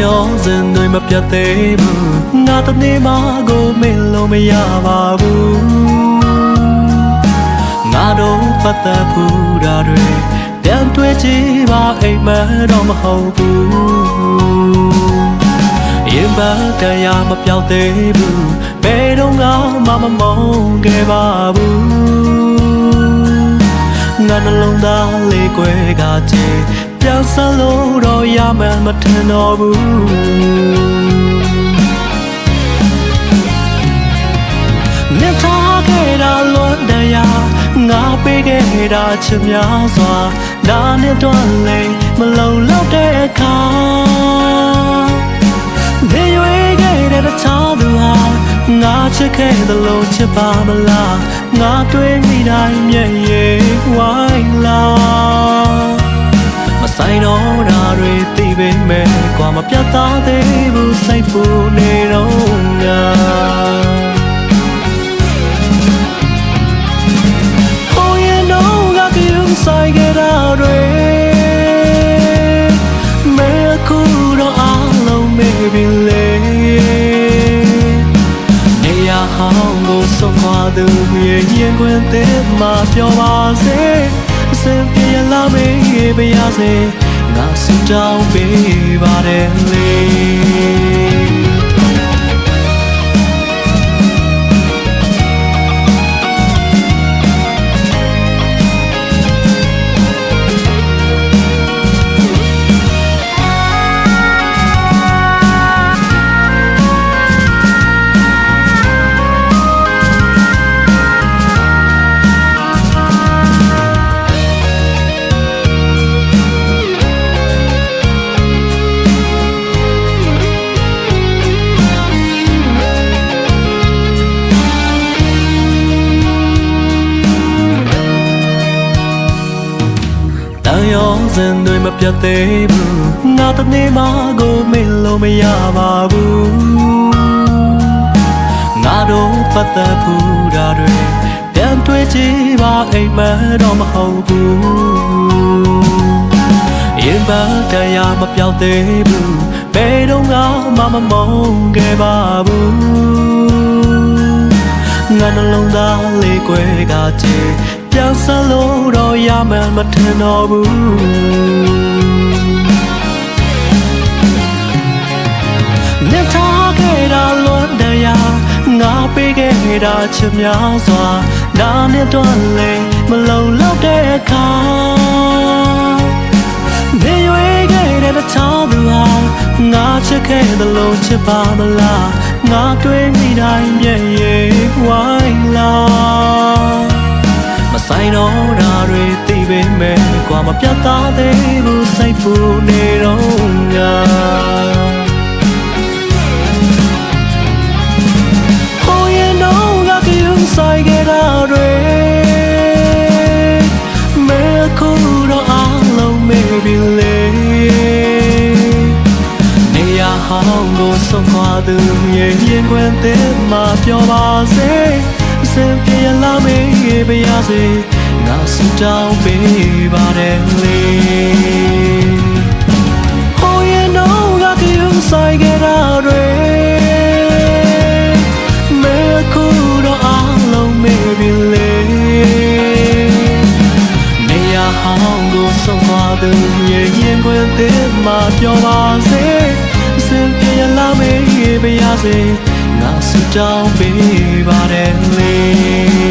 န်ရောစင်တွေမပြတ်သေးဘူးငါတနေ့မှကိုမင်းလို့မရပါဘူးငါတို့ပတ်သက်ဘူးတာတွေပြန်တွေ့ကြည့်ပါအိမ်မက်တော့မဟုတ်ဘူးရင်ပါတရားမပြောက်သေးဘူးဘယ်တော့မှမမုန်းခဲ့ပါဘူးငါနှလုံးသားလေးကွယ်ကချေ ပြောင်းစလို့တော့ရမှန်းမထင်တော့ဘူးမြတ်ထားခဲ့တာလွန်တရားငါပေးခဲ့တာချစ်များစွာဒါနဲ့တော့လေမလုံလောက်တဲ့အခါနေရွေးခဲ့တဲ့တခြားသူဟာငါချစ်ခဲ့သလိုချစ်ပါမလားငါတွေ့မိတိုင်းမျက်ရည် ပူနေတော့ငါဟိုရင်တော့ငါကယူဆိုင်ကြတာတွေမဲခုတော့အားလုံးမေးပြီလေနေရဟောင်းကိုဆုံးခွာသူရဲ့ရင်ခွင်တဲ့မှာပြောပါစေအစင်ပြေလာမေးပါရစေငါစတောင်းပေးပါတယ်လေ ရောစင်တွေမပြတ်သေးဘူးငါတနေ့မှကိုမင်းလို့မရပါဘူးငါတို့ပတ်သက်ဘူးတာတွေပြန်တွေ့ကြည့်ပါအိမ်မက်တော့မဟုတ်ဘူးရင်ပါတရားမပြောက်သေးဘူးဘယ်တော့မှမမုန်းခဲ့ပါဘူးငါနှလုံးသားလေးကွယ်ကချေ ပြောင်းစလို့တော့ရမှန်းမထင်တော့ဘူးမြတ်ထားခဲ့တာလွန်တရားငါပေးခဲ့တာချစ်များစွာဒါနဲ့တော့လေမလုံလောက်တဲ့အခါနေရွေးခဲ့တဲ့တခြားသူဟာငါချစ်ခဲ့သလိုချစ်ပါမလားငါတွေ့မိတိုင်းမျ ဆိုင်တော့တာတွေသိပေမဲ့ကွာမပြတ်သားသေးဘူးစိတ်ပူနေတော့ငါဟိုရင်တော့ငါကယူဆိုင်ကြတာတွေမဲခုတော့အားလုံးမေးပြီလေနေရဟောင်းကိုဆုံးခွာသူရဲ့ရင်ခွင်တဲ့မှာပြောပါစေ အစင်ပြေလာမေးပါရစေငါစတောင်းပေးပါတယ်လေဟိုရင်တော့ငါကယူဆိုင်ကြတာတွေမဲခုတော့အားလုံးမေးပြီလေနေရဟောင်းကိုဆုံးသွားသူရဲ့ရင်ခွင်တဲ့မှာပြောပါစေအစင်ပြေလာမေးပါရစေ ငါစတောင်းပေးပါတယ်လေ